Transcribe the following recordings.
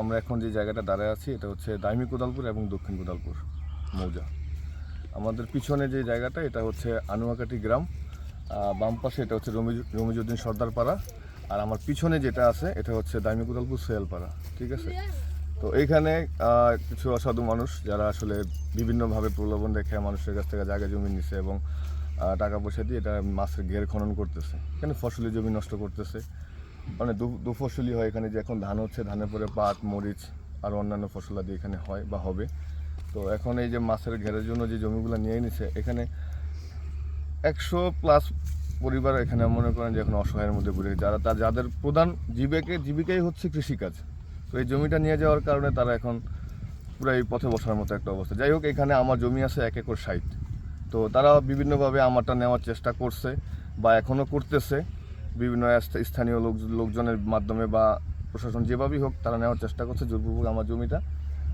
আমরা এখন যে জায়গাটা দাঁড়ায় আছি, এটা হচ্ছে দাইমি কোদালপুর এবং দক্ষিণ কোদালপুর, মৌজা। আমাদের পিছনে যে জায়গাটা, এটা হচ্ছে আনুয়াকাটি গ্রাম। বাম পাশে এটা হচ্ছে রমিজ রমিজুদ্দিন সর্দার পাড়া আর আমার পিছনে যেটা আছে, এটা হচ্ছে দাইমি কোদালপুর সোহেলপাড়া, ঠিক আছে? তো এইখানে কিছু অসাধু মানুষ, যারা আসলে বিভিন্নভাবে প্রলোভন দেখে মানুষের কাছ থেকে জায়গা জমি নিছে এবং টাকা পয়সা দিয়ে এটা মাছের ঘের খনন করতেছে। এখানে ফসলি জমি নষ্ট করতেছে। মানে দু ফসলি হয় এখানে, যে এখন ধান হচ্ছে, ধানের পরে পাট, মরিচ আর অন্যান্য ফসলাদি এখানে হয় বা হবে। তো এখন এই যে মাছের ঘেরের জন্য যে জমিগুলো নিয়ে নিছে এখানে একশো প্লাস পরিবার এখানে মনে করেন যে এখন অসহায়ের মধ্যে গেছে। যারা তার যাদের প্রধান জীবিকে, জীবিকাই হচ্ছে কৃষিকাজ। তো এই জমিটা নিয়ে যাওয়ার কারণে তারা এখন পুরো এই পথে বসার মতো একটা অবস্থা। যাই হোক, এখানে আমার জমি আছে এক একর সাইট তো তারা বিভিন্নভাবে আমারটা নেওয়ার চেষ্টা করছে বা এখনও করতেছে। বিভিন্ন স্থানীয় লোক, লোকজনের মাধ্যমে বা প্রশাসন যেভাবেই হোক তারা নেওয়ার চেষ্টা করছে। জোরপূর্বক আমার জমিটা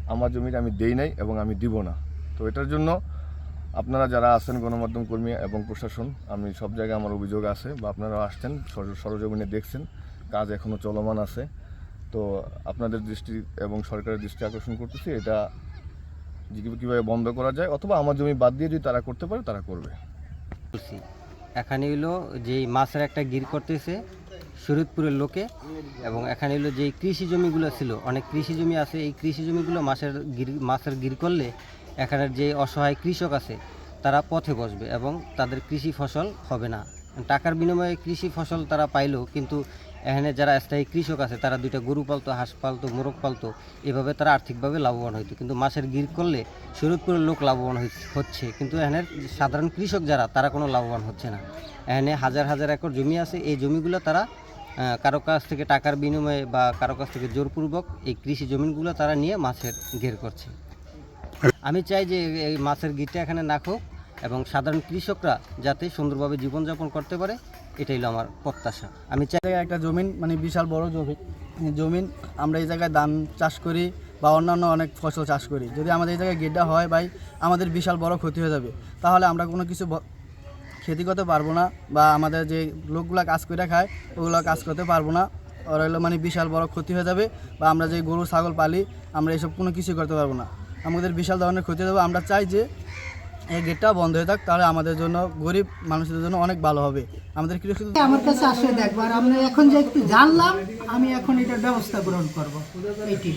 আমার জমিটা আমি দেই নাই এবং আমি দিব না। তো এটার জন্য আপনারা যারা আছেন গণমাধ্যম কর্মী এবং প্রশাসন, আমি সব জায়গায় আমার অভিযোগ আছে বা আপনারা আসছেন, সর- সরজমিনে দেখছেন, কাজ এখনও চলমান আছে। তো আপনাদের দৃষ্টি এবং সরকারের দৃষ্টি আকর্ষণ করতেছি, এটা কীভাবে বন্ধ করা যায় অথবা আমার জমি বাদ দিয়ে যদি তারা করতে পারে, তারা করবে। এখানে হইল যেই মাছের একটা গির করতেছে সুরতপুরের লোকে, এবং এখানে হইল যেই কৃষি জমিগুলো ছিল, অনেক কৃষি জমি আছে, এই কৃষি জমিগুলো মাছের গির মাছের গির করলে এখানের যে অসহায় কৃষক আছে, তারা পথে বসবে এবং তাদের কৃষি ফসল হবে না। টাকার বিনিময়ে কৃষি ফসল তারা পাইলেও কিন্তু এখানে যারা স্থায়ী কৃষক আছে, তারা দুইটা গরু পালতো, হাঁস পালতো, মোরগ পালতো, এভাবে তারা আর্থিকভাবে লাভবান হইতো। কিন্তু মাছের গির করলে শরীরপুরের লোক লাভবান হচ্ছে। কিন্তু এখানের সাধারণ কৃষক যারা, তারা কোনো লাভবান হচ্ছে না। এখানে হাজার হাজার একর জমি আছে, এই জমিগুলো তারা কারও কাছ থেকে টাকার বিনিময়ে বা কারও কাছ থেকে জোরপূর্বক এই কৃষি জমিগুলো তারা নিয়ে মাছের ঘের করছে। আমি চাই যে এই মাছের গিরটা এখানে নাকুক এবং সাধারণ কৃষকরা যাতে সুন্দরভাবে জীবনযাপন করতে পারে, এটাই হলো আমার প্রত্যাশা। আমি চাই একটা জমিন মানে বিশাল বড় জমি। জমিন, আমরা এই জায়গায় ধান চাষ করি বা অন্যান্য অনেক ফসল চাষ করি। যদি আমাদের এই জায়গায় গেড্ডা হয় ভাই, আমাদের বিশাল বড় ক্ষতি হয়ে যাবে। তাহলে আমরা কোনো কিছু খেতি করতে পারব না বা আমাদের যে লোকগুলো কাজ করে খায়, ওগুলো কাজ করতে পারব না। ওরা হলো মানে বিশাল বড় ক্ষতি হয়ে যাবে বা আমরা যে গরু, ছাগল পালি, আমরা এসব কোনো কিছু করতে পারব না। আমাদের বিশাল ধরনের ক্ষতি হয়ে যাবে। আমরা চাই যে এই গেটটা বন্ধ হয়ে থাক, তাহলে আমাদের জন্য, গরিব মানুষদের জন্য অনেক ভালো হবে। আমাদের কৃষক আমার কাছে আসলে দেখব আর আমরা এখন যে একটু জানলাম, আমি এখন এটার ব্যবস্থা গ্রহণ করব। এইটি